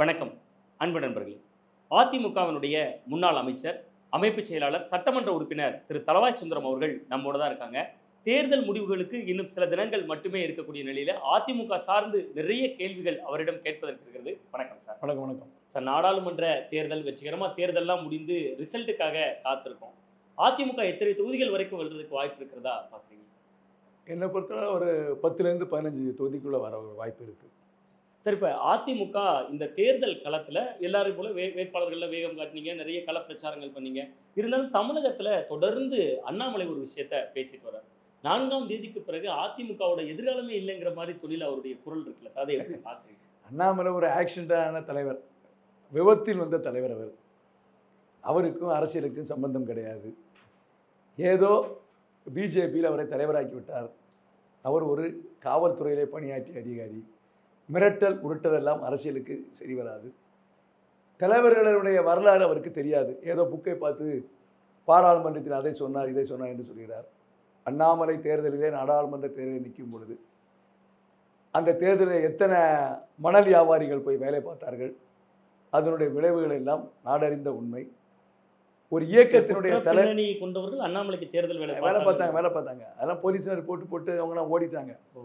வணக்கம் அன்பு நண்பர்களே. அதிமுகவினுடைய முன்னாள் அமைச்சர் அமைப்பு செயலாளர் சட்டமன்ற உறுப்பினர் திரு. தலவாய் சுந்தரம் அவர்கள் நம்மோட தான் இருக்காங்க. தேர்தல் முடிவுகளுக்கு இன்னும் சில தினங்கள் மட்டுமே இருக்கக்கூடிய நிலையில அதிமுக சார்ந்து நிறைய கேள்விகள் அவரிடம் கேட்பதற்கு இருக்கிறது. வணக்கம் சார். வணக்கம் வணக்கம். சார் நாடாளுமன்ற தேர்தல் வெற்றிகரமா தேர்தல்லாம் முடிந்து ரிசல்ட்டுக்காக காத்திருக்கோம். அதிமுக எத்தனை தொகுதிகள் வரைக்கும் வெல்றதுக்கு வாய்ப்பு இருக்கிறதா பாக்குறீங்க என்னை பொறுத்தவரை ஒரு பத்துலேருந்து பதினஞ்சு தொகுதிக்குள்ளே வர வாய்ப்பு இருக்குது சார் இப்போ அதிமுக இந்த தேர்தல் களத்தில் எல்லாரும் போல வே வேட்பாளர்களில் வேகம் காட்டினீங்க நிறைய கள பிரச்சாரங்கள் பண்ணீங்க. இருந்தாலும் தமிழகத்தில் தொடர்ந்து அண்ணாமலை ஒரு விஷயத்த பேசிட்டு வர்றார். நான்காம் தேதிக்கு பிறகு அதிமுகவோட எதிர்காலமே இல்லைங்கிற மாதிரி தொழில் அவருடைய குரல் இருக்குல்ல அதை எப்படி பார்க்குறீங்க அண்ணாமலை ஒரு ஆக்சிடென்டான தலைவர். விபத்தில் வந்த தலைவர் அவர். அவருக்கும் அரசியலுக்கும் சம்பந்தம் கிடையாது. ஏதோ பிஜேபியில் அவரை தலைவராக்கி விட்டார். அவர் ஒரு காவல்துறையிலே பணியாற்றிய அதிகாரி. மிரட்டல் உருட்டல் எல்லாம் அரசியலுக்கு சரி வராது. தலைவர்களுடைய வரலாறு அவருக்கு தெரியாது. ஏதோ புக்கை பார்த்து பாராளுமன்றத்தில் அதை சொன்னார் இதை சொன்னார் என்று சொல்கிறார். அண்ணாமலை தேர்தலிலே நாடாளுமன்ற தேர்தலில் நிற்கும் பொழுது அந்த தேர்தலில் எத்தனை மணல் வியாபாரிகள் போய் வேலை பார்த்தார்கள்? அதனுடைய விளைவுகள் எல்லாம் நாடறிந்த உண்மை. ஒரு இயக்கத்தினுடைய குற்ற தலை பின்னணி கொண்டவர்கள் அண்ணாமலைக்கு தேர்தல் வேலை வேலை பார்த்தாங்க வேலை பார்த்தாங்க. அதெல்லாம் போலீஸார் போட்டு போட்டு அவங்களாம் ஓடிட்டாங்க. ஓ.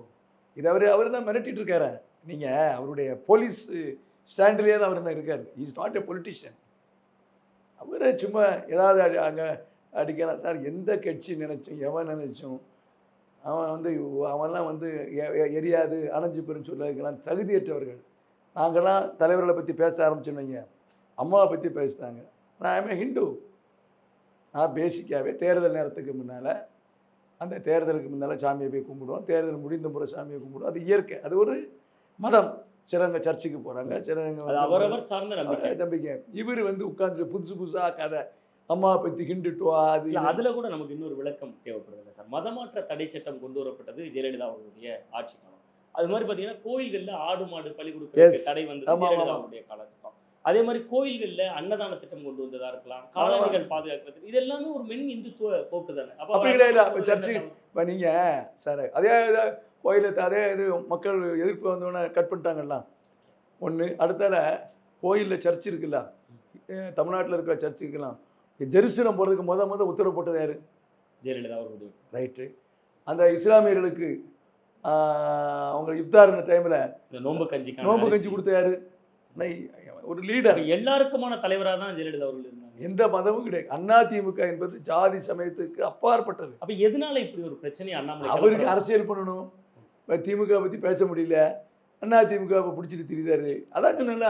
இது அவர் அவர் தான் மிரட்டிட்டு இருக்காரு. நீங்கள் அவருடைய போலீஸ் ஸ்டாண்ட்லேயே தான் அவர் என்ன இருக்கார். இஸ் நாட் எ பொலிட்டிஷியன் அவர் சும்மா ஏதாவது அடி அங்கே அடிக்கலாம். சார் எந்த கட்சி நினைச்சோம் எவன் நினைச்சோம் அவன் வந்து அவன்லாம் வந்து எ- எரியாது அணைஞ்சு பெறும் சொல்லதுக்கெல்லாம் தகுதியற்றவர்கள். நாங்கள்லாம் தலைவர்களை பற்றி பேச ஆரம்பிச்சோன்னு அம்மாவை பற்றி பேசுனாங்க. நான் ஐம் ஹிந்து. நான் பேசிக்காகவே தேர்தல் நேரத்துக்கு முன்னால் அந்த தேர்தலுக்கு முன்னால் சாமியை போய் கும்பிடுவோம். தேர்தல் முடிந்த முறை சாமியை கும்பிடுவோம். அது இயற்கை. அது ஒரு மதம். சிலவங்க சர்ச்சுக்கு போகிறாங்க சிலவங்க அது வந்து அவரவர் சார்ந்த நம்பிக்கை. இவர் வந்து உட்காந்துட்டு புதுசு புதுசாக கதை. அம்மாவை பற்றி ஹிண்டுட்டுவா அது. அதுல கூட நமக்கு இன்னொரு விளக்கம் தேவைப்படுது சார். மதமாற்ற தடை சட்டம் கொண்டு வரப்பட்டது ஜெயலலிதா அவர்களுடைய ஆட்சி காலம். அது மாதிரி பாத்தீங்கன்னா கோயில்கள்ல ஆடு மாடு பலி Yes. தடை வந்தது ஆமா, ஜெயலலிதா. அவருடைய காலகட்டம். அதே மாதிரி கோயில்கள்ல அன்னதான திட்டம் கொண்டு வந்ததா இருக்கலாம். காலணிகள் பாதுகாக்கிறது இது எல்லாமே ஒரு மென் இந்துத்துவ போக்கு தானே. அப்ப இப்போ நீங்கள் சார் அதே கோயிலில் அதே இது மக்கள் எதிர்ப்பு வந்தோடனே கட் பண்ணிட்டாங்கல்ல. ஒன்று அடுத்தால கோயிலில் சர்ச் இருக்குல்ல. தமிழ்நாட்டில் இருக்கிற சர்ச் இருக்கலாம். ஜெருசலம் போகிறதுக்கு முத முத உத்தரவு போட்டது யார்? ஜெயலலிதா அவர்களுடைய ரைட்டு. அந்த இஸ்லாமியர்களுக்கு அவங்க இஃப்தார் இந்த டைமில் நோன்பு கஞ்சி நோம்பு கஞ்சி கொடுத்த யாரு? ஒரு லீடர் எல்லாருக்குமான தலைவரா தான் ஜெயலலிதா அவர்கள் இருந்தாங்க. எந்த மதமும் கிடையாது. அதிமுக என்பது ஜாதி சமயத்துக்கு அப்பாற்பட்டது. அப்ப எதனால இப்படி ஒரு பிரச்சனையை அண்ணாமலை அவருக்கு? அரசியல் பண்ணணும். திமுக பற்றி பேச முடியல. அண்ணா திமுக இப்போ பிடிச்சிட்டு திரிதாரு. அதான் சொன்னேன்ல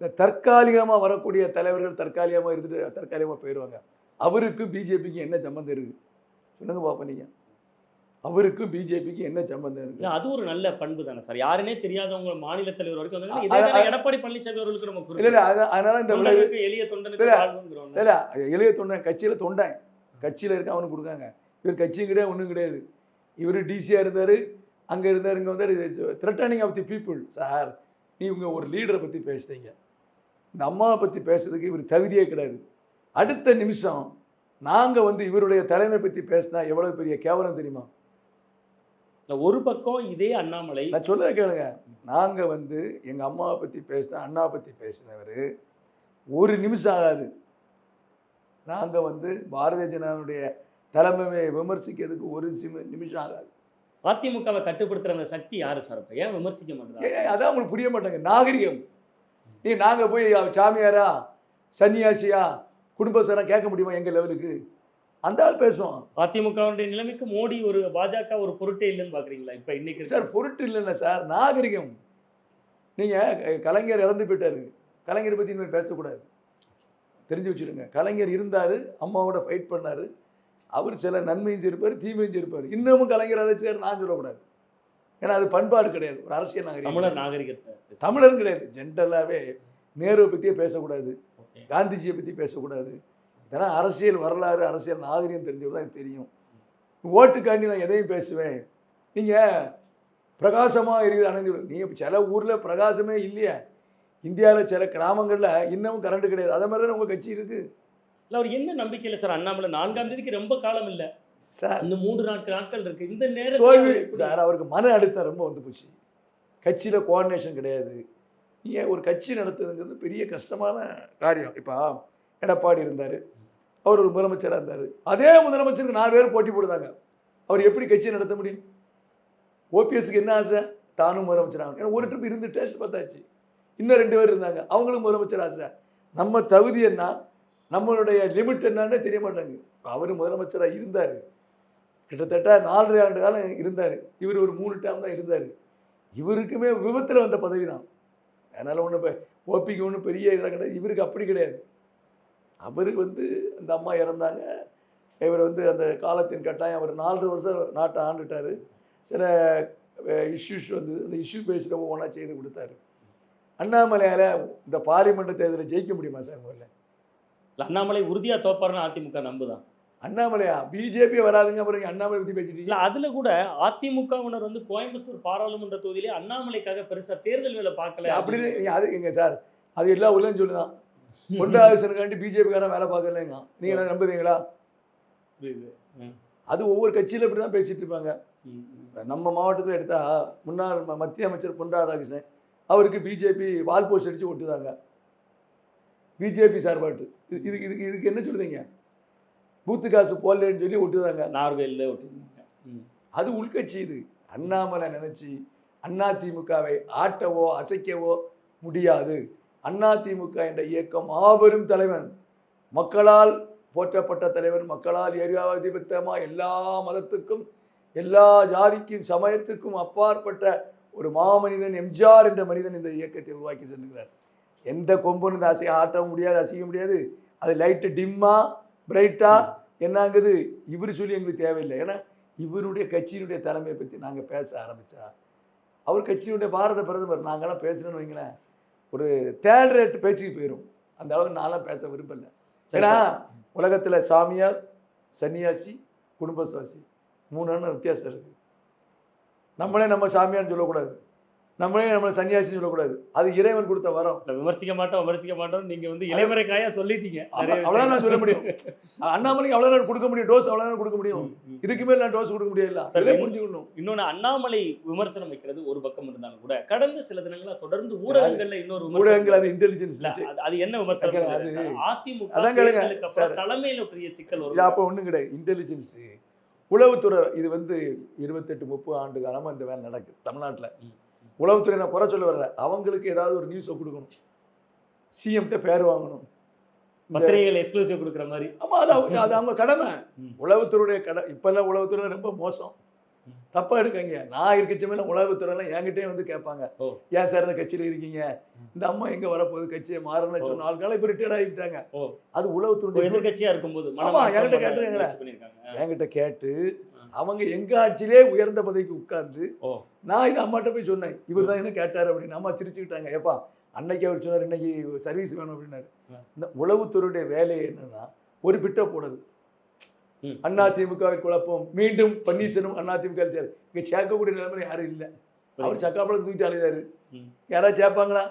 இந்த தற்காலிகமாக வரக்கூடிய தலைவர்கள் தற்காலிகமாக இருந்துட்டு தற்காலிகமாக போயிடுவாங்க அவருக்கும் பிஜேபிக்கு என்ன சம்மந்தம் இருக்குது சொல்லுங்க பாப்பா நீங்க. அவருக்கும் பிஜேபிக்கு என்ன சம்மந்தம் இல்ல, இருக்குது அது ஒரு நல்ல பண்பு தானே சார். யாருனே தெரியாதவங்க மாநில தலைவர் வரைக்கும் வந்தாங்க. எடப்பாடி பழனிசாமி அவர்களுக்கு நம்ம இல்லை இல்லை அது- அதனால இந்த எளிய. வாழ்வுங்கிறோம் இல்லை எளிய தொண்டன் கட்சியில் தொண்டன். கட்சியில் இருக்க அவனுக்கு கொடுக்காங்க. இவர் கட்சியும் கிடையாது ஒன்றும் கிடையாது. இவர் டிசியாக இருந்தார் அங்கே இருந்தார் இங்கே வந்தார் threatening of the people sir நீ உங்கள் ஒரு லீடரை பற்றி பேசுறீங்க இந்த அம்மாவை பற்றி பேசுறதுக்கு இவர் தகுதியே கிடையாது. அடுத்த நிமிஷம் நாங்கள் வந்து இவருடைய தலைமை பற்றி பேசினா எவ்வளோ பெரிய கேவலம் தெரியுமா? ஒரு பக்கம் இதே அண்ணாமலை. நான் சொல்ல கேளுங்க. நாங்கள் வந்து எங்கள் அம்மாவை பற்றி பேசின அண்ணாவை பற்றி பேசினவர் ஒரு நிமிஷம் ஆகாது. நாங்கள் வந்து பாரதிய ஜனதாவுடைய தலைமையை விமர்சிக்கிறதுக்கு ஒரு நிமிஷம் ஆகாது. அதிமுகவை கட்டுப்படுத்துற அந்த சக்தி யாரு சார் அப்ப? ஏன் விமர்சிக்க மாட்டேங்கிறாங்க ஏ அதான் உங்களுக்கு புரிய மாட்டாங்க நாகரிகம். நீ நாங்கள் போய் சாமியாரா சன்னியாசியா குடும்பஸ்தரா கேட்க முடியுமா எங்கள் லெவலுக்கு அந்த ஆள் பேசுவோம் அதிமுகவுடைய நிலைமைக்கு மோடி ஒரு பாஜக ஒரு பொருட்டே இல்லைன்னு பாக்குறீங்களா? இப்ப இன்னைக்கு சார் பொருட்டு இல்லைல்ல சார். நாகரிகம். நீங்கள் கலைஞர் இறந்து போயிட்டாரு. கலைஞரை பற்றி இனிமேல் பேசக்கூடாது. தெரிஞ்சு வச்சுடுங்க கலைஞர் இருந்தார் அம்மாவோட ஃபைட் பண்ணார். அவர் சில நன்மையும் செய்யிருப்பார் தீமையும் செய்யிருப்பார் இன்னமும் கலைஞர் அதை செய்ய நான் சொல்லக்கூடாது. ஏன்னா அது பண்பாடு கிடையாது. ஒரு அரசியல் நாகரிகம். தமிழர் நாகரிகத்தை தமிழரும் கிடையாது. ஜென்ரலாகவே நேருவை பற்றியே பேசக்கூடாது. காந்திஜியை பற்றி பேசக்கூடாது. இதெல்லாம் அரசியல் வரலாறு அரசியல் நாகரிகம் தெரிஞ்சவங்க தான் தெரியும். ஓட்டுக்காண்டி நான் எதையும் பேசுவேன். நீங்கள் பிரகாசமாக இருக்குது அணைந்து நீங்கள் சில ஊரில் பிரகாசமே இல்லையே. இந்தியாவில் சில கிராமங்களில் இன்னமும் கரண்ட் கிடையாது. அதே மாதிரி தானே உங்கள் கட்சி இருக்குது இல்ல அவர் என்ன நம்பிக்கையில சார் அண்ணாமலை நான்காம் தேதிக்கு ரொம்ப காலம் இல்ல. சார். இந்த மூன்று நாட்கள் நாட்கள் இருக்கு. இந்த தோல்வி நேரத்தில் சார் அவருக்கு மன அழுத்தம் ரொம்ப வந்து போச்சு. கட்சியில் கோஆர்டினேஷன் கிடையாது. நீங்கள் ஒரு கட்சி நடத்துறதுங்கிறது பெரிய கஷ்டமான காரியம். இப்போ எடப்பாடி இருந்தார். அவர் ஒரு முதலமைச்சராக இருந்தார். அதே முதலமைச்சருக்கு நாலு பேர் போட்டி போடுதாங்க அவர் எப்படி கட்சி நடத்த முடியும்? ஓபிஎஸ்க்கு என்ன ஆசை? தானும் முதலமைச்சராக ஏன்னா ஒரு ட்ரிப் இருந்து டேஸ்ட் பார்த்தாச்சு. இன்னும் ரெண்டு பேர் இருந்தாங்க. அவங்களும் முதலமைச்சர் ஆசை. நம்ம தகுதி என்ன? நம்மளுடைய லிமிட் என்னன்னு தெரிய மாட்டாங்க அவர் முதலமைச்சராக இருந்தார். கிட்டத்தட்ட நாலரை ஆண்டு காலம் இருந்தார். இவர் ஒரு மூணு டைம் தான் இருந்தார். இவருக்குமே விபத்தில் வந்த பதவி தான். அதனால் ஒன்றும் இப்போ ஓபிக்கு ஒன்றும் பெரிய இதெல்லாம் கிடையாது. இவருக்கு அப்படி கிடையாது. அவருக்கு வந்து அந்த அம்மா இறந்தாங்க. இவர் வந்து அந்த காலத்தின் கட்டாயம் அவர் நாலரை வருஷம் நாட்டை ஆண்டுட்டார். சில இஷ்யூஸ் வந்து அந்த இஷ்யூ பேஸில் ஒவ்வொன்றா செய்து கொடுத்தாரு. அண்ணாமலையால் இந்த பார்லிமெண்ட் தேர்தலில் ஜெயிக்க முடியுமா சார் முதல்ல? அண்ணாமலை உறுதியா தோப்பாருன்னு அதிமுக நம்புதான் அண்ணாமலையா? பிஜேபி வராதுங்க அப்புறம் அண்ணாமலை பற்றி பேசிட்டீங்க அதுல கூட அதிமுகவினர் வந்து கோயம்புத்தூர் பாராளுமன்ற தொகுதியிலே அண்ணாமலைக்காக பெருசா தேர்தல் வேலை பார்க்கல. அப்படின்னு அது எங்க சார் அது எல்லா ஊர்லயும் சொல்லுதான். ஒன்றாவசனுக்காண்டி பிஜேபிக்காரன் வேலை பார்க்கலங்க. நீங்க என்ன நம்புறீங்களா. அது ஒவ்வொரு கட்சியில இப்படி தான் பேசிட்டு இருப்பாங்க. நம்ம மாவட்டத்தில் எடுத்தா முன்னாள் மத்திய அமைச்சர் பொன் ராதாகிருஷ்ணன் அவருக்கு பிஜேபி வால் போஸ்ட் அடிச்சு ஒட்டுதாங்க பிஜேபி சார்பாட்டு. இது இதுக்கு இதுக்கு இதுக்கு என்ன சொல்லுதீங்க பூத்து காசு போடலன்னு சொல்லி ஒட்டுதாங்க. நார்வேல்ல ஒட்டிருந்தீங்க ம். அது உள்கட்சி இது. அண்ணாமலை நினைச்சு அதிமுகவை ஆட்டவோ அசைக்கவோ முடியாது. அதிமுக என்ற இயக்கம் மாபெரும் தலைவன். மக்களால் போற்றப்பட்ட தலைவன் மக்களால் ஏரியாதிபத்தமா எல்லா மதத்துக்கும் எல்லா ஜாதிக்கும் சமயத்துக்கும் அப்பாற்பட்ட ஒரு மாமனிதன் எம்ஜிஆர் என்ற மனிதன் இந்த இயக்கத்தை உருவாக்கி செல்கிறார் எந்த கொம்புன்னு இந்த அசைய ஆட்ட முடியாது அசைக்க முடியாது. அது லைட்டு டிம்மா பிரைட்டா என்னங்குது? இவர் சொல்லி எங்களுக்கு தேவையில்லை. ஏன்னா இவருடைய கட்சியினுடைய தலைமையை பற்றி நாங்கள் பேச ஆரம்பித்தா அவர் கட்சியினுடைய பாரத பிரதமர் நாங்களாம் பேசுகிறோன்னு வைங்களேன் ஒரு தேர்ட் ரேட் பேச்சுக்கு போயிடும் அந்த அளவுக்கு நான்லாம் பேச விரும்பல. ஏன்னா உலகத்தில் சாமியார் சன்னியாசி குடும்பசுவாசி மூணு எண்ணம் வித்தியாசம் இருக்குது நம்மளே நம்ம சாமியார்னு சொல்லக்கூடாது. நம்மளே நம்ம சன்னியாசின்னு சொல்லக்கூடாது. அது இறைவன் கொடுத்த வரம். விமர்சிக்க மாட்டோம் விமர்சிக்க மாட்டோம் நீங்க வந்து இளைமறை காயா சொல்லிட்டீங்க. நிறைய அவ்வளோதான் நான் சொல்ல முடியும். அண்ணாமலைக்கு அவ்வளோதான் கொடுக்க முடியும் டோஸ் அவ்வளோதான் கொடுக்க முடியும். இதுக்கு மேல நான் டோஸ் கொடுக்க முடியல சரி. அதிலே புரிஞ்சுக்கணும். இன்னொன்னு அண்ணாமலை விமர்சனம் வைக்கிறது ஒரு பக்கம் இருந்தாலும் கூட கடந்த சில தினங்களா தொடர்ந்து ஊடகங்கள்ல இன்னொரு ஊடகங்கள் அது இன்டெலிஜென்ஸ் அது- என்ன விமர்சனம் அது- அது அதிமுக. தலைமையில பெரிய சிக்கல் வரும். அப்போ ஒன்றும் கிடையாது. இன்டெலிஜென்ஸு உளவுத்துறை இது வந்து இருபத்தெட்டு முப்பது ஆண்டு காலமாக இந்த வேலை நடக்குது தமிழ்நாட்டில். உளவுத்துறை நான் குறை சொல்ல வரல அவங்களுக்கு ஏதாவது ஒரு நியூஸை கொடுக்கணும் சிஎம்கிட்ட பேர் வாங்கணும் பத்திரிகைகள் எக்ஸ்க்ளூசிவ் கொடுக்குற மாதிரி ஆமா அது அவங்க அது அவங்க கடமை. உளவுத்துறையுடைய கடை இப்போல்லாம் உளவுத்துறை ரொம்ப மோசம். தப்பா எடுக்கங்க நான் இருக்கச்சமே உளவுத்துறைலாம் என்கிட்டயே வந்து கேட்பாங்க. ஏன் சார் இந்த கட்சியில் இருக்கீங்க. இந்த அம்மா எங்க வரப்போகுது கட்சியை மாறணும்னு. சொன்ன ஆட்கள் இப்போ ரிட்டையர்ட் ஆகிட்டாங்க. அது உளவுத்துறை எதிர்க்கட்சியா இருக்கும்போது ஆமா, மனமாற்றம் என்கிட்ட பண்ணியிருக்காங்க. என்கிட்ட கேட்டு. அவங்க எங்க ஆட்சியிலே உயர்ந்த பதவிக்கு உட்கார்ந்து. நான் இது அம்மாட்ட போய் சொன்னேன். இவர் தான் என்ன கேட்டார் அப்படின்னு. அம்மா சிரிச்சுக்கிட்டாங்க. ஏப்பா அன்னைக்கு அவர் சொன்னார் இன்னைக்கு சர்வீஸ் வேணும் அப்படின்னாரு. இந்த உளவுத்துறையுடைய வேலை என்னன்னா ஒரு பிட்ட போடுது ம். அண்ணா திமுகவை குழப்பம். மீண்டும் பன்னீர்செல்வம் அண்ணா திமுக சார் இங்க சேர்க்கக்கூடிய நிலைமை யாரும் இல்லை. அவர் சக்காப்பழத்தை தூக்கிட்டு அலைதாரு. யாராவது சேர்ப்பாங்களா?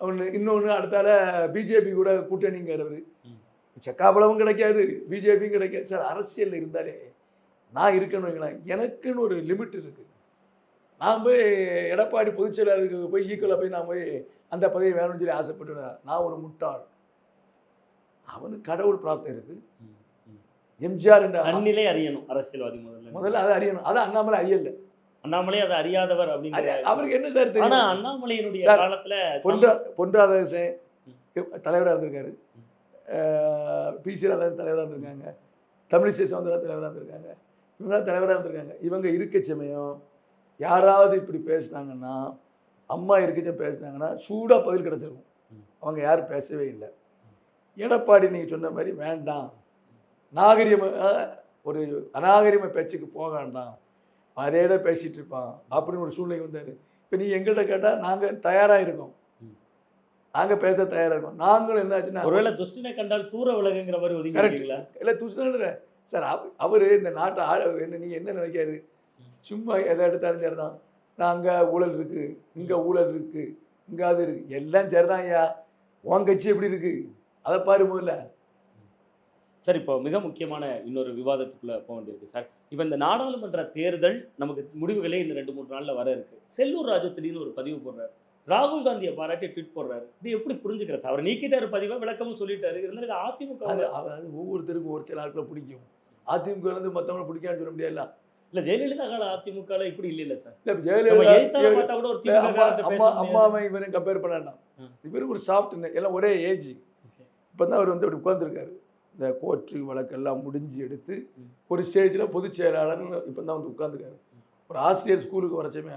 ஒன்று இன்னொன்று அடுத்தால பிஜேபி கூட கூட்டணிங்கிறவர். செக்காப்பழமும் கிடைக்காது பிஜேபியும் கிடைக்காது. சார் அரசியலில் இருந்தாலே நான் இருக்கேன்னு வைங்களேன். எனக்குன்னு ஒரு லிமிட் இருக்குது நான் போய் எடப்பாடி பொதுச்செயலாளருக்கு போய் ஈக்குவலாக போய் நான் போய் அந்த பதவி வேணும்னு சொல்லி ஆசைப்பட்டுனேன் நான் ஒரு முட்டாள். அவனுக்கு கடவுள் பிராப்தம் இருக்குது. எம்ஜிஆர் என்ற தன்னிலை அறியணும். அரசியல்வாதி முதல்ல. முதல்ல அதை அறியணும். அதை அண்ணாமலை அறியல. அண்ணாமலை அதை அறியாதவர் அப்படிங்கிற அவருக்கு என்ன சார் தெரியும்? அண்ணாமலையினுடைய சார், காலத்துல பொன்றா பொன்ராதாகிருஷ்ணன் தலைவராக இருந்திருக்காரு. பிசி ராதாகிருஷ்ணன் தலைவராக இருந்திருக்காங்க. தமிழிசை சவுந்தரா தலைவராக இருந்திருக்காங்க. இவங்களாம் தலைவராக இருந்திருக்காங்க. இவங்க இருக்க சமயம் யாராவது இப்படி பேசுனாங்கன்னா அம்மா இருக்கச்சம் பேசுனாங்கன்னா சூடாக பதில் கிடச்சிருக்கும். அவங்க யாரும் பேசவே இல்லை. எடப்பாடி நீங்கள் சொன்ன மாதிரி வேண்டாம். நாகரிகம அஹ், ஒரு அநாகரிகம பேச்சுக்கு போக வேண்டாம். அதே தான் பேசிகிட்டு இருப்பான் அப்படின்னு ஒரு சூழ்நிலை வந்தார். இப்போ நீ எங்கள்கிட்ட கேட்டால் நாங்கள் தயாராக இருக்கோம். நாங்கள் பேச தயாராக இருக்கோம். நாங்களும் என்னாச்சுன்னா ஒருவேளை துஷ்டனை கண்டால் தூர விலகுங்கிற மாதிரி ஒதுங்கி இல்லை துஷ்டன்ற சார் அவ் அவர் இந்த நாட்டை ஆள என்ன நீங்கள் என்ன நினைக்காரு சும்மா எதை எடுத்தாலும் சரி தான் நான் அங்கே ஊழல் இருக்குது இங்கே ஊழல் இருக்குது இங்கே அது இருக்குது எல்லாம் சரிதான் ஐயா. உன் கட்சி எப்படி இருக்குது அதை பாரு முதல்ல. சார் இப்போ மிக முக்கியமான இன்னொரு விவாதத்துக்குள்ள போக வேண்டியிருக்கு சார். இப்போ இந்த நாடாளுமன்ற தேர்தல் நமக்கு முடிவுகளே இந்த ரெண்டு மூணு நாள்ல வர இருக்கு. செல்லூர் ராஜு திடீர்னு ஒரு பதிவு போடுறாரு. ராகுல் காந்தியை பாராட்டி ட்வீட் போடுறாரு. இது எப்படி புரிஞ்சுக்கிறது? அவர் நீக்கிட்டாரு பதிவா விளக்கமும் சொல்லிட்டாரு. இருந்தாலும் அதிமுக அது அது ஒவ்வொருத்தருக்கும் ஒரு சில ஆட்களை பிடிக்கும். அதிமுக இருந்து மற்றவங்களை பிடிக்கான்னு சொல்ல முடியாது இல்ல ஜெயலலிதா கால அதிமுக இப்படி இல்ல சார். இல்ல ஜெயலலிதா கூட ஒரு. அம்மாவை இவரையும் கம்பேர் பண்ணலாம் ஆ. இவர் ஒரு சாஃப்ட் எல்லாம் ஒரே ஏஜ். இப்போ தான் அவர் வந்து அப்படி உட்காந்துருக்காரு இந்த கோர்ட்டு வழக்கெல்லாம் முடிஞ்சு எடுத்து. ஒரு ஸ்டேஜில் பொதுச் செயலாளர்னு இப்போ தான் வந்து உட்காந்துருக்காரு ஒரு ஆசிரியர் ஸ்கூலுக்கு வரச்சமே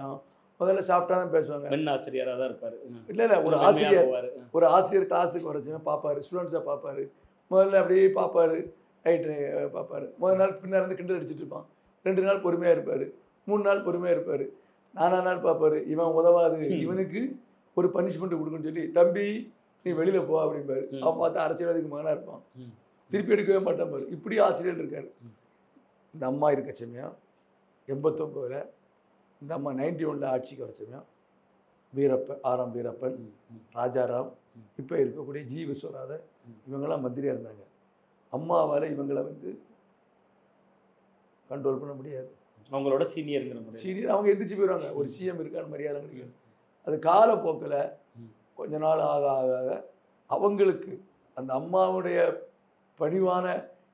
முதல்ல சாஃப்டாக தான் பேசுவாங்க பெண் ஆசிரியரா தான் இருப்பாரு. இல்லை இல்லை ஒரு ஆசிரியர். ஒரு ஆசிரியர் கிளாஸுக்கு வரச்சமே பார்ப்பாரு ஸ்டூடெண்ட்ஸை பார்ப்பாரு முதல்ல அப்படியே பார்ப்பாரு ரைட்டு பார்ப்பாரு முதல் நாள் பின்னால் இருந்து கிண்டல் அடிச்சிட்டு இருப்பான் ரெண்டு நாள் பொறுமையாக இருப்பார் மூணு நாள் பொறுமையாக இருப்பார் நானா நாள் பார்ப்பாரு இவன் உதவாது. இவனுக்கு ஒரு பனிஷ்மெண்ட் கொடுக்குன்னு சொல்லி தம்பி நீ வெளியில் போ அப்படிம்பாரு. அவன் பார்த்தா அரசியல்வாதிக்கு மகனாக இருப்பான். திருப்பி எடுக்கவே மாட்டான் பாரு இப்படி ஆசிரியர் இருக்காரு. இந்த அம்மா இருக்க சமயம் எண்பத்தொம்போதில் இந்த அம்மா நைன்டி ஒனில் ஆட்சிக்கு வர வீரப்பன் ஆராம் வீரப்பன். ராஜாராம். இப்போ இருக்கக்கூடிய ஜி விஸ்வநாதன். இவங்கெல்லாம் மந்திரியாக இருந்தாங்க அம்மாவால் இவங்களை வந்து கண்ட்ரோல் பண்ண முடியாது அவங்களோட சீனியருங்கிற சீனியர் அவங்க எந்திரிச்சு போயிடுவாங்க ஒரு சிஎம் இருக்கான்னு மரியாதை கிடைக்காது அது காலப்போக்கில். கொஞ்ச நாள் ஆக ஆக ஆக அவங்களுக்கு அந்த அம்மாவுடைய பணிவான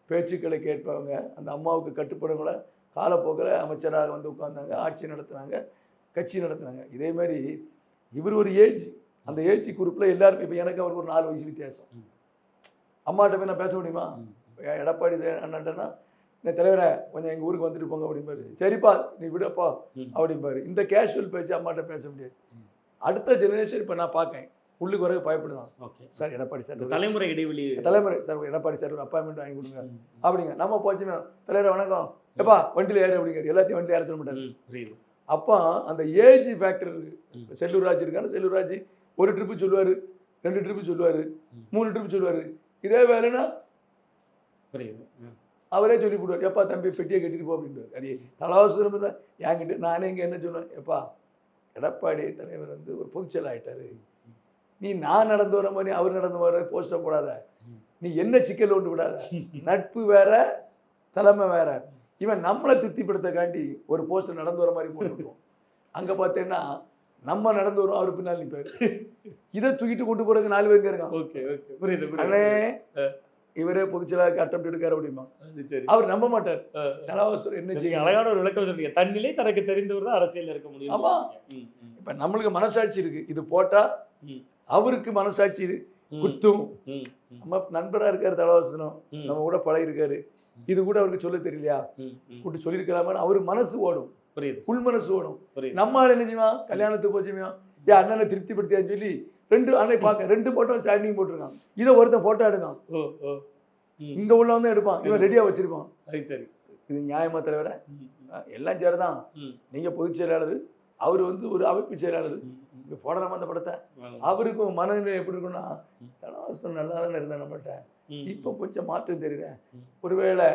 பேச்சுக்களை கேட்பவங்க அந்த அம்மாவுக்கு கட்டுப்படுங்களை காலப்போக்கில் அமைச்சராக வந்து உட்கார்ந்தாங்க ஆட்சி நடத்துனாங்க கட்சி நடத்துனாங்க. இதே மாதிரி இவர் ஒரு ஏஜ். அந்த ஏஜ் குரூப்பில் எல்லாரும் இப்போ எனக்கு அவருக்கு ஒரு நாலு வயசு வித்தியாசம். அம்மாட்ட போய் நான் பேச முடியுமா? எடப்பாடி அண்ணன்ட்டனா இந்த தலைவரை கொஞ்சம் எங்கள் ஊருக்கு வந்துட்டு போங்க அப்படிம்பாரு. சரிப்பா நீ விடப்பா. அப்படிம்பாரு. இந்த கேஷுவல் பேச்சு அம்மாட்ட பேச முடியாது. அடுத்த ஜெனரேஷன் இப்போ நான் பார்க்கேன். உள்ளுக்கு வர பயப்படுதான். ஓகே. சார் எடப்பாடி சார் தலைமுறை இடைவெளி. தலைமுறை. சார் எடப்பாடி சார் ஒரு அப்பாயின்மெண்ட் வாங்கி கொடுங்க. அப்படிங்க. நம்ம போச்சுமே தலைவரை வணக்கம். எப்பா வண்டியில் ஏறு அப்படிங்கிறார். எல்லாத்தையும் வண்டியில் ஏற சொல்ல மாட்டாரு. அப்போ அந்த ஏஜ் ஃபேக்டர் இருக்கு. ம். இப்ப செல்லூர் இருக்காரு செல்லூர் ஒரு ட்ரிப்பு சொல்லுவார் ரெண்டு ட்ரிப்பு சொல்லுவார். மூணு ட்ரிப்பு சொல்லுவார். இதே வேலைன்னா. அவரே சொல்லி போடுவார் எப்பா தம்பி பெட்டியை கட்டிட்டு போ அப்படின்றார் அது தலவாசனம் தான். என்கிட்ட நானே இங்கே என்ன சொன்னேன் எப்பா எடப்பாடி தலைவர் வந்து ஒரு பொதுச்செயல் ஆயிட்டாரு. நீ நான் நடந்து வர மாதிரி அவர் நடந்து வர போஸ்டர் போடாத. நீ என்ன சிக்கல் ஒன்று விடாத. நட்பு வேற தலைமை வேற. இவன் நம்மளை திருப்திப்படுத்தக்காண்டி ஒரு போஸ்டர் நடந்து வர மாதிரி போட்டு விட்டுருவோம் அங்கே பார்த்தேன்னா நம்ம நடந்து வரோம் அவர் பின்னால் நிற்பார். இதை தூக்கிட்டு கொண்டு போறதுக்கு நாலு பேருங்க இருக்கான் ஓகே ஓகே புரியுது அண்ணே இவரே பொதுச்செயலாளருக்கு அட்டம் எடுக்காரு அப்படிமா. அவர் நம்ப மாட்டார். ஆ. தலவாசர் என்ன செய்யும் அழகான ஒரு விளக்கம் சொல்றீங்க. தன்னிலை தனக்கு தெரிந்தவர் தான் அரசியல் இருக்க முடியும். ஆமா. இப்போ நம்மளுக்கு மனசாட்சி இருக்கு. இது போட்டா. அவருக்கு மனசாட்சி குத்தும். நம்ம நண்பரா இருக்காரு தலவாசனம் நம்ம கூட பழகிருக்காரு. இது கூட அவருக்கு சொல்ல தெரியலையா. கூட்டு சொல்லியிருக்கலாமான்னு அவர் மனசு ஓடும். உள் மனசு ஓடும். நம்ம என்ன செய்வான்? கல்யாணத்துக்கு போச்சுமையா ஏன் அண்ணனை திருப்திப்படுத்தியான்னு சொல்லி ரெண்டு அண்ணனை பார்க்க ரெண்டு ஃபோட்டோ ஸ்டாண்டிங் போட்டிருக்கான். இதை ஒருத்தன் ஃபோட்டோ எடுக்கான். இங்க உள்ள வந்து எடுப்பான். இவன் ரெடியா வச்சிருப்பான். இது நியாயமா தவிர ம், எல்லாம் சரிதான். நீங்க பொதுச் செயலாளர் அவர் வந்து ஒரு அமைப்பு செயலாளர். போடலாமா அந்த படத்தை. அவருக்கும் மனநிலை எப்படி இருக்குன்னா ம். தனவாசனம் நல்லா தானே இருந்தேன் நம்மள்ட்ட. ம், இப்போ கொஞ்சம் மாற்றம் தெரியுது. ஒருவேளை.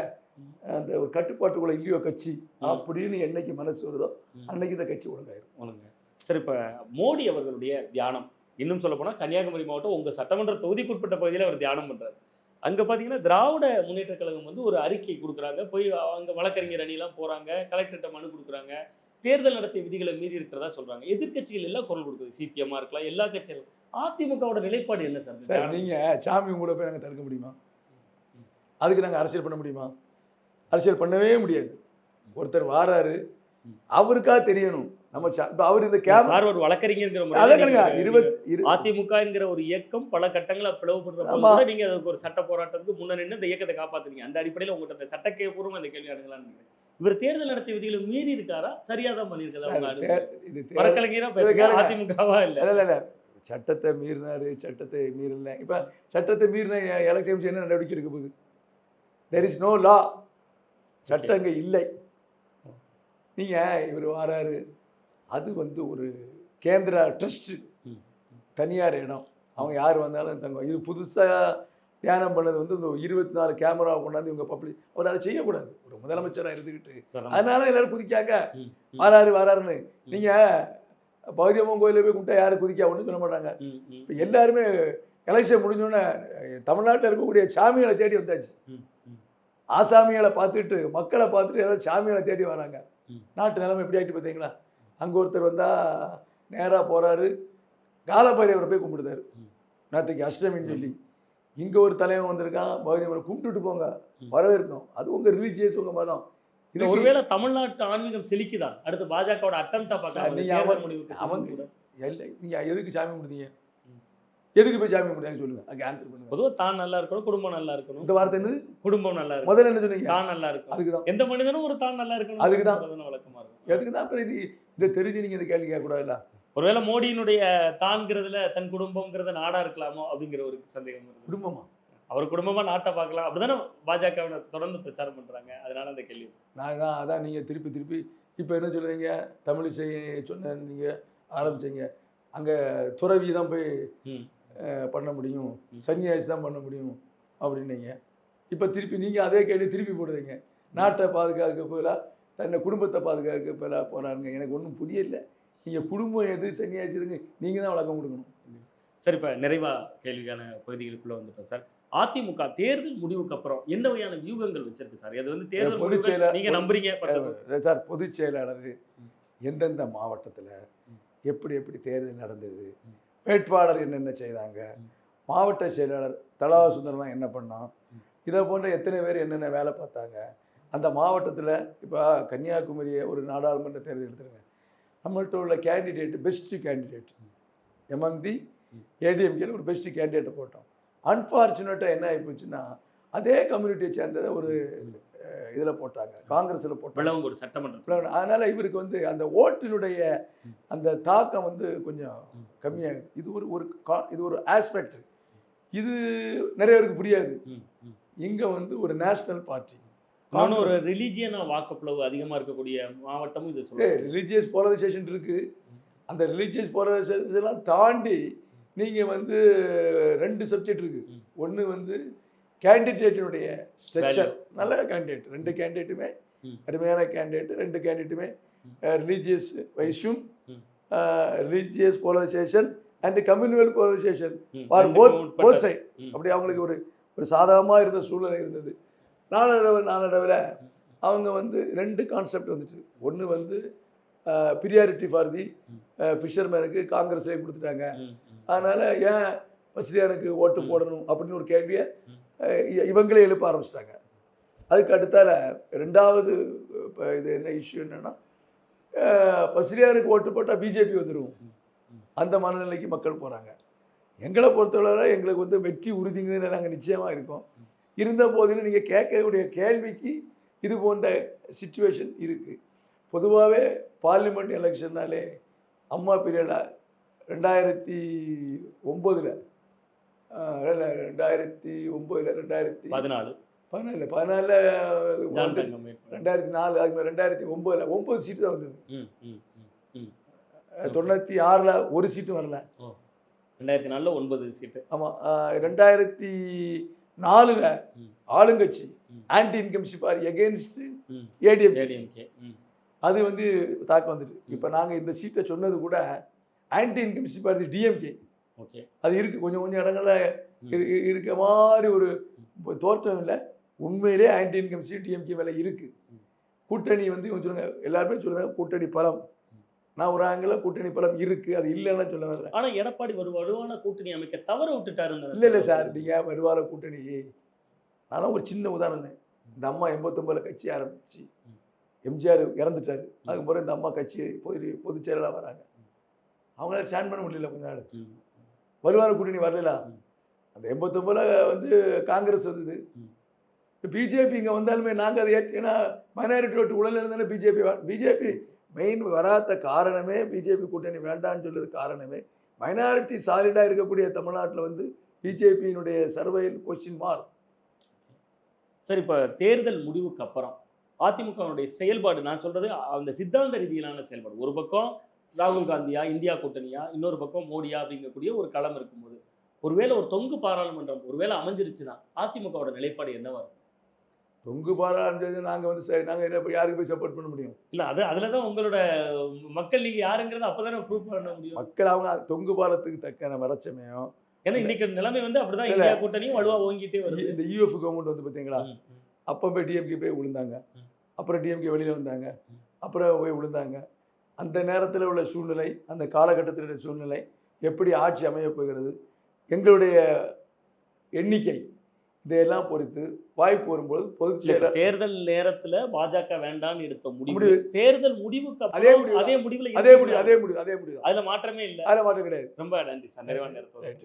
அந்த ஒரு கட்டுப்பாட்டுக்குள்ள இல்லையோ கட்சி. அப்படின்னு என்னைக்கு மனசு வருதோ. அன்னைக்கு இந்த கட்சி ஒழுங்காயிரும். வணங்க சார் இப்போ மோடி அவர்களுடைய தியானம் இன்னும் சொல்ல போனால் கன்னியாகுமரி மாவட்டம் உங்கள் சட்டமன்ற தொகுதிக்குட்பட்ட பகுதியில் அவர் தியானம் பண்ணுறாரு அங்கே பார்த்தீங்கன்னா திராவிட முன்னேற்றக் கழகம் வந்து ஒரு அறிக்கை கொடுக்குறாங்க. போய் அங்கே வழக்கறிஞர் அணிலாம் போகிறாங்க கலெக்டர்கிட்ட மனு கொடுக்குறாங்க. தேர்தல் நடத்தை விதிகளை மீறி இருக்கிறதா சொல்கிறாங்க எதிர்க்கட்சிகள் எல்லாம் குரல் கொடுக்குது. சிபிஎம்மாக இருக்கலாம் எல்லா கட்சிகளும். அதிமுகவோட நிலைப்பாடு என்ன சார்? சார் தியானம்? நீங்க சாமி கூட போய் நாங்கள் தடுக்க முடியுமா? அதுக்கு நாங்கள் அரசியல் பண்ண முடியுமா? அரசியல் பண்ணவே முடியாது. ஒருத்தர் வாராரு. அவருக்கா தெரியணும். நம்ம இப்ப அவர் இந்த கேமரா ஒரு இருபத் இரு அதிமுக என்கிற ஒரு இயக்கம் பல கட்டங்களா பிளவுபடுற போது ஆமா. கூட நீங்க அதுக்கு ஒரு சட்ட போராட்டத்துக்கு முன்ன நின்று இந்த இயக்கத்தை காப்பாத்துறீங்க. அந்த அடிப்படையில் உங்கள்கிட்ட அந்த சட்டக்கேபூர்வம் அந்த கேள்வி அடங்கலாம்னு நினைக்கிறேன். இவர் தேர்தல் நடத்தை விதிகளை மீறி இருக்காரா? சரியா தான் இது தே- வழக்கறிஞரா. அதிமுகவா இல்ல, இல்ல. சட்டத்தை மீறினாரு சட்டத்தை மீறல. இப்ப சட்டத்தை மீறின எலெக்ஷன் என்ன நடவடிக்கை எடுக்க போகுது? தெர் இஸ் நோ லா சட்டம் இங்க இல்லை. நீங்க இவர் வாராரு. அது வந்து ஒரு கேந்திரா ட்ரஸ்ட் ம். தனியார் இடம். அவங்க யார் வந்தாலும் தங்கம் இது புதுசா தியானம் பண்ணது வந்து இந்த இருபத்தி நாலு கேமரா கொண்டாந்து இவங்க பப்ளிக் அவர் அதை செய்யக்கூடாது. ஒரு முதலமைச்சரா இருந்துக்கிட்டு அதனால எல்லாரும் குதிக்காங்க. வாராரு வாராருன்னு. நீங்க பௌதியம்மன் கோயிலில் போய் கும்பிட்டா யாரும் குதிக்கா? ஒன்றும் சொல்ல மாட்டாங்க. இப்போ எல்லாருமே எலெக்ஷன் முடிஞ்சோடனே தமிழ்நாட்டில் இருக்கக்கூடிய சாமிகளை தேடி வந்தாச்சு. ஆசாமிகளை பார்த்துட்டு மக்களை பார்த்துட்டு ஏதாவது சாமிகளை தேடி வராங்க. நாட்டு நிலைமை எப்படி ஆகிட்டு பார்த்தீங்களா? அங்கே ஒருத்தர் வந்தால் நேராக போகிறாரு காலபைரவரை போய் கும்பிடுதாரு. நேற்றுக்கு அஷ்டமின்னு சொல்லி. இங்கே ஒரு தலைவன் வந்திருக்கான். பௌரியவரை கும்பிட்டுட்டு போங்க. வரவேற்கும் அது உங்கள் ரிலீஜியஸ் உங்கள் மதம். இதுக்கு ஒருவேளை தமிழ்நாட்டு ஆன்மீகம் செழிக்குதா? அடுத்து பாஜகவோட பார்க்கலாம். நீங்க அவங்க- முடிவுக்கு அவங்க- நீங்கள் எதுக்கு சாமி கும்பிடுதீங்க ம். எதுக்கு போய் சாமி கும்பிடுங்க சொல்லுங்க. அதுக்கு ஆன்சர் பண்ணுங்க. பொதுவா தான் நல்லா இருக்கணும் குடும்பம் நல்லா இருக்கணும். இந்த வார்த்தை என்னது? குடும்பம் நல்லா இருக்கணும். முதல்ல என்ன சொன்னீங்க? தான் நல்லா இருக்கணும். அதுக்கு தான் எந்த மனிதனும் ஒரு தான் நல்லா இருக்கணும். அதுக்கு தான். வழக்கமா இருக்கும். எதுக்கு தான் அப்புறம் இது இதை தெரிஞ்சு நீங்கள் இந்த கேள்வி கேட்கக்கூடாதுல்ல? ஒருவேளை மோடியினுடைய தான்ங்கிறதுல தன் குடும்பம்ங்கிறத நாடா இருக்கலாமோ அப்படிங்கிற ஒரு சந்தேகம் குடும்பமா? அவர் குடும்பமா நாட்டை பார்க்கலாம். அப்படிதானே பாஜக தொடர்ந்து பிரச்சாரம் பண்றாங்க. அதனால அந்த கேள்வி. நான் தான் அதான் நீங்கள் திருப்பி திருப்பி இப்போ என்ன சொல்லுவீங்க தமிழிசை சொன்ன நீங்கள் ஆரம்பிச்சீங்க. அங்கே துறவி தான் போய் பண்ண முடியும். சன்னியாசி தான் பண்ண முடியும் அப்படின்னீங்க. இப்போ திருப்பி நீங்கள் அதே கேள்வி திருப்பி போடுறீங்க. நாட்டை பாதுகாக்க போகலாம் தன்னை குடும்பத்தை பாதுகாக்க போகல போகிறாருங்க எனக்கு ஒன்றும் புரியல. நீங்கள் குடும்பம் எது சன்னியாசி எதுங்க நீங்கள் தான் வழக்கம் கொடுக்கணும். சரி இப்ப நிறைவா கேள்விக்கான பகுதிகளுக்குள்ள வந்துட்டோம் சார். அதிமுக தேர்தல் முடிவுக்கு அப்புறம் என்ன வகையான வியூகங்கள் வச்சிருக்கு சார் அது வந்து தேர்தல் பொதுச் நீங்க நம்புறீங்க சார் பொதுச் செயலாளர். எந்தெந்த மாவட்டத்தில். எப்படி எப்படி தேர்தல் நடந்தது. வேட்பாளர் என்னென்ன செய்தாங்க. மாவட்ட செயலாளர் தலவா சுந்தரம்லாம் என்ன பண்ணான் ம். இதை போன்ற எத்தனை பேர் என்னென்ன வேலை பார்த்தாங்க அந்த மாவட்டத்தில் இப்போ கன்னியாகுமரியை ஒரு நாடாளுமன்ற தேர்தல் எடுத்துருங்க நம்மள்ட்ட உள்ள candidate best candidate among the. ஏடிஎம்கேல ஒரு பெஸ்ட்டு கேண்டிடேட்டை போட்டோம் அன்ஃபார்ச்சுனேட்டாக என்ன ஆகிப்போச்சுன்னா அதே கம்யூனிட்டியை சேர்ந்ததை ஒரு இதில் போட்டாங்க. காங்கிரஸில் போட்டாங்க. விளவங்கோடு சட்டமன்றம் அதனால இவருக்கு வந்து அந்த ஓட்டினுடைய அந்த தாக்கம் வந்து கொஞ்சம் கம்மியாகுது. இது ஒரு ஒரு கா- இது ஒரு ஆஸ்பெக்ட் இது நிறைய பேருக்கு புரியாது. இங்க வந்து ஒரு நேஷனல் பார்ட்டி இன்னொன்னு ஒரு ரிலீஜியனா வாக்குப்பளவு அதிகமா இருக்கக்கூடிய மாவட்டமும் இது ரிலீஜியஸ் போலரைசேஷன் இருக்கு. அந்த ரிலீஜியஸ் போலரைசேஷன் எல்லாம் தாண்டி நீங்க வந்து ரெண்டு சப்ஜெக்ட் இருக்கு ம். ஒன்று வந்து கேண்டிடேட்டினுடைய ஸ்ட்ரக்சர். நல்ல கேண்டிடேட் ரெண்டு கேண்டிடேட்டுமே. அருமையான கேண்டிடேட் ரெண்டு கேண்டிடேட்டுமே religious வைஷும். Religious polarisation and communal polarisation for both both side. அப்படி அவங்களுக்கு ஒரு ஒரு சாதகமாக இருந்த சூழ்நிலை இருந்தது நாளடைவில் நாளடைவில் அவங்க வந்து ரெண்டு கான்செப்ட் வந்துச்சு ஒன்று வந்து பிரியாரிட்டி ஃபார் தி. ஃபிஷர்மேனுக்கு காங்கிரஸ்லேயே கொடுத்துட்டாங்க. அதனால் ஏன் வசதியானுக்கு ஓட்டு. போடணும் அப்படின்னு ஒரு கேள்வியை இவங்களே எழுப்ப ஆரம்பிச்சிட்டாங்க. அதுக்கு அடுத்தால ரெண்டாவது இப்போ இது என்ன இஷ்யூ என்னென்னா பசிரியாருக்கு ஓட்டு போட்டால் பிஜேபி வந்துடும். அந்த மனநிலைக்கு மக்கள் போகிறாங்க எங்களை பொறுத்தவரை எங்களுக்கு வந்து வெற்றி உறுதிங்கிறது நாங்கள் நிச்சயமாக இருக்கோம். இருந்த போதிலும் நீங்கள் கேட்கக்கூடிய கேள்விக்கு இது போன்ற சுச்சுவேஷன் இருக்குது பொதுவாகவே பார்லிமெண்ட் எலெக்ஷன்னாலே அம்மா பீரியடா ரெண்டாயிரத்தி ஒம்போதில் ரெண்டாயிரத்தி ஒம்போதில் ரெண்டாயிரத்தி பதினாலு பதினாலு பதினாலில். ரெண்டாயிரத்தி நாலு அதுக்கு ரெண்டாயிரத்தி ஒம்போதில் ஒம்பது சீட்டு தான் வந்தது தொண்ணூற்றி ஆறில் ஒரு சீட்டும் வரல ரெண்டாயிரத்தி நாலுல ஒன்பது சீட்டு ஆமாம் ரெண்டாயிரத்தி நாலில். ஆளுங்கட்சி. ஆன்டி இன்கம்ஷிப் ஆர் எகென்ஸ்ட் ம். ஏடிஎம் ஏடிஎம்கே. அது வந்து தாக்கம் வந்துட்டு இப்போ நாங்கள் இந்த சீட்டை சொன்னது கூட anti incumbency or the DMK okay அது இருக்குது கொஞ்சம் கொஞ்சம் இடங்கள்ல இருக்க மாதிரி ஒரு தோற்றம் இல்லை. உண்மையிலே ஆன்டி இன்கம்ஷிப் டிஎம்கே மேலே இருக்குது. கூட்டணி வந்து இவங்க சொல்லுங்க எல்லாருமே சொல்லுங்க கூட்டணி பலம். நான் ஒரு ஆங்கில கூட்டணி பலம் இருக்குது அது இல்லைன்னு சொல்ல வரல. ஆனா எடப்பாடி ஒரு வலுவான கூட்டணி அமைக்க தவற விட்டுட்டாரு இல்லை இல்லை சார். நீங்கள் வருவார கூட்டணி. நானும் ஒரு சின்ன உதாரணம். இந்த அம்மா எண்பத்தொம்பதில் கட்சி ஆரம்பிச்சு. எம்ஜிஆர் இறந்துட்டாரு. அதுக்கு பிறகு இந்த அம்மா கட்சி பொது பொதுச் செயலாளர் வராங்க. அவங்களால ஸ்டாண்ட் பண்ண முடியல கொஞ்ச நாள். வருவார கூட்டணி வரல. அந்த எண்பத்தொம்பதில் வந்து காங்கிரஸ் வந்தது. பிஜேபி இங்கே வந்தாலுமே நாங்கள் அதை ஏன்னா மைனாரிட்டி ஓட்டு உடல் இருந்தானே பிஜேபி பிஜேபி மெயின் வராத காரணமே பிஜேபி கூட்டணி வேண்டாம்னு சொல்றது காரணமே மைனாரிட்டி சாலிடாக இருக்கக்கூடிய தமிழ்நாட்டில் வந்து பிஜேபியினுடைய சர்வைல் கொஸ்டின் மார்க் சரி இப்ப தேர்தல் முடிவுக்கு அப்புறம் அதிமுகவுடைய செயல்பாடு நான் சொல்றது அந்த சித்தாந்த ரீதியிலான செயல்பாடு ஒரு பக்கம் ராகுல் காந்தியா இந்தியா கூட்டணியா இன்னொரு பக்கம் மோடியா அப்படிங்கக்கூடிய ஒரு களம் இருக்கும்போது ஒருவேளை ஒரு தொங்கு பாராளுமன்றம் ஒருவேளை அமைஞ்சிருச்சுன்னா அதிமுகவோட நிலைப்பாடு என்னவா இருக்கும்? தொங்கு பாராளுமன்றது நாங்கள் வந்து ச- நாங்க என்ன யாருக்கு போய் சப்போர்ட் பண்ண முடியும்? இல்ல அது அதுலதான் உங்களோட மக்கள் நீங்க யாருங்கிறத அப்பதானே ப்ரூவ் பண்ண முடியும். மக்கள் அவங்க தொங்கு பாலத்துக்கு தக்கன வரச்சமயம் ஏன்னா இன்னைக்கு நிலைமை வந்து அப்படிதான். இந்தியா கூட்டணியும் வலுவா ஓங்கிட்டே வருது. இந்த யூஎஃப் கவர்மெண்ட் வந்து பார்த்தீங்களா. அப்போ போய் டிஎம்கே போய் விழுந்தாங்க. அப்புறம் டிஎம்கே வெளியில் வந்தாங்க. அப்புறம் போய் விழுந்தாங்க. அந்த நேரத்தில் உள்ள சூழ்நிலை அந்த காலகட்டத்தில் உள்ள சூழ்நிலை எப்படி ஆட்சி அமையப் போகிறது எங்களுடைய எண்ணிக்கை இதையெல்லாம் பொறுத்து வாய்ப்பு வரும்போது செயலர் தேர்தல் நேரத்துல பாஜக வேண்டாம்னு எடுத்த முடிவு. தேர்தல் முடிவுக்கு அதே முடிவு. அதே முடிவுல அதே? முடிவு அதே முடிவு அதே முடிவு அதுல மாற்றமே இல்ல அதில் மாற்றம் கிடையாது ரொம்ப நன்றி சார் நிறைவான ரைட்.